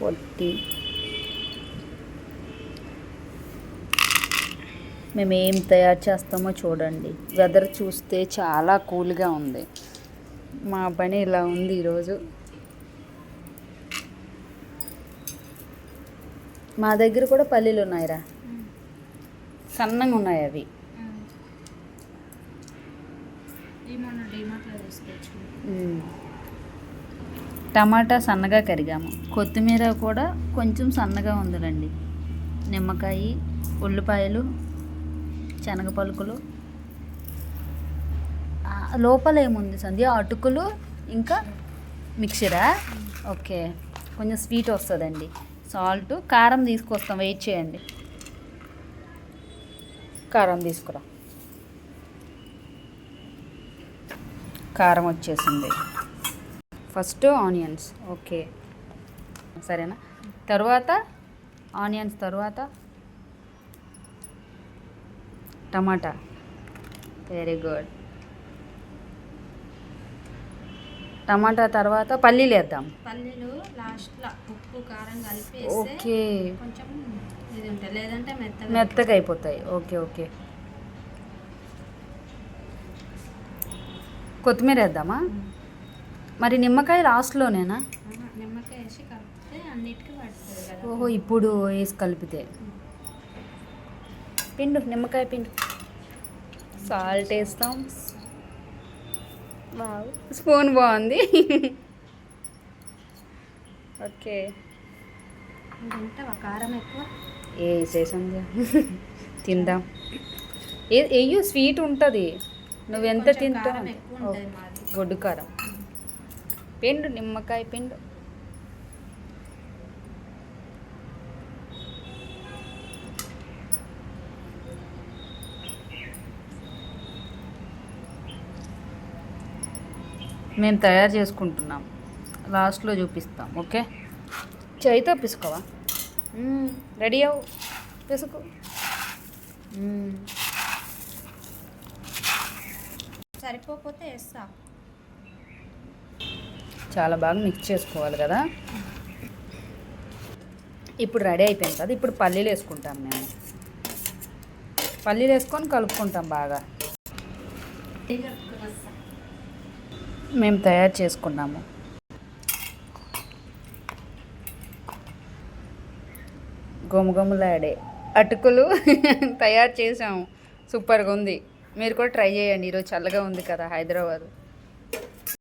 పొట్టి మేము ఏం తయారు చేస్తామో చూడండి. వెదర్ చూస్తే చాలా కూల్గా ఉంది. మా పని ఇలా ఉంది ఈరోజు. మా దగ్గర కూడా పల్లీలు ఉన్నాయిరా. సన్నగా ఉన్నాయి అవి. ఈ మొన్న. టమాటా సన్నగా కరిగాము. కొత్తిమీర కూడా కొంచెం సన్నగా ఉందిలండి నిమ్మకాయ ఉల్లిపాయలు శనగ పలుకులు లోపల ఏముంది సంధ్య? అటుకులు ఇంకా మిక్సరా? ఓకే. కొంచెం స్వీట్ వస్తుందండి. సాల్ట్ కారం తీసుకొస్తాం. వెయిట్ చేయండి. కారం తీసుకురా. కారం వచ్చేసింది. First onions. ఓకే. సరేనా? తర్వాత ఆనియన్స్ తర్వాత? టమాటా. వెరీ గుడ్ టమాటా తర్వాత పల్లీలు వేద్దాం. పల్లీలు లాస్ట్లో ఉప్పు కారం కలిపి ఓకే. కొంచెం ఇది ఉంటుంది. లేదంటే మెత్తగా మెత్తగా అయిపోతాయి. Okay okay. కొత్తిమీర వేద్దామా? మరి నిమ్మకాయ లాస్ట్లోనేనా? ఆహా, నిమ్మకాయ వేసి కలిపితే అన్నిటికీ పడుతుంది కదా. ఓహో ఇప్పుడు వేసి కలిపితే. పిండు నిమ్మకాయ పిండు. సాల్ట్ వేస్తాం. స్పూన్ బాగుంది. ఓకే. కారం ఎక్కువ? ఏ వేసేసింది తిందాం. ఏ స్వీట్ ఉంటుంది. నువ్వెంత తింటావు? గొడ్డు కారం. పిండు నిమ్మకాయ పిండు. మేము తయారు చేసుకుంటున్నాం. లాస్ట్లో చూపిస్తాం ఓకే? చేయితో పిసుకోవా? రెడీ అవు పిసుకు. సరిపోతే వేస్తా. చాలా బాగా మిక్స్ చేసుకోవాలి కదా. ఇప్పుడు రెడీ అయిపోయింది కదా. ఇప్పుడు పల్లీలు వేసుకుంటాం మేము. పల్లీలు వేసుకొని కలుపుకుంటాం బాగా. మేము తయారు చేసుకున్నాము. గుమగుమలాడే అటుకులు తయారు చేసాము సూపర్గా ఉంది. మీరు కూడా ట్రై చేయండి. ఈరోజు చల్లగా ఉంది కదా హైదరాబాద్.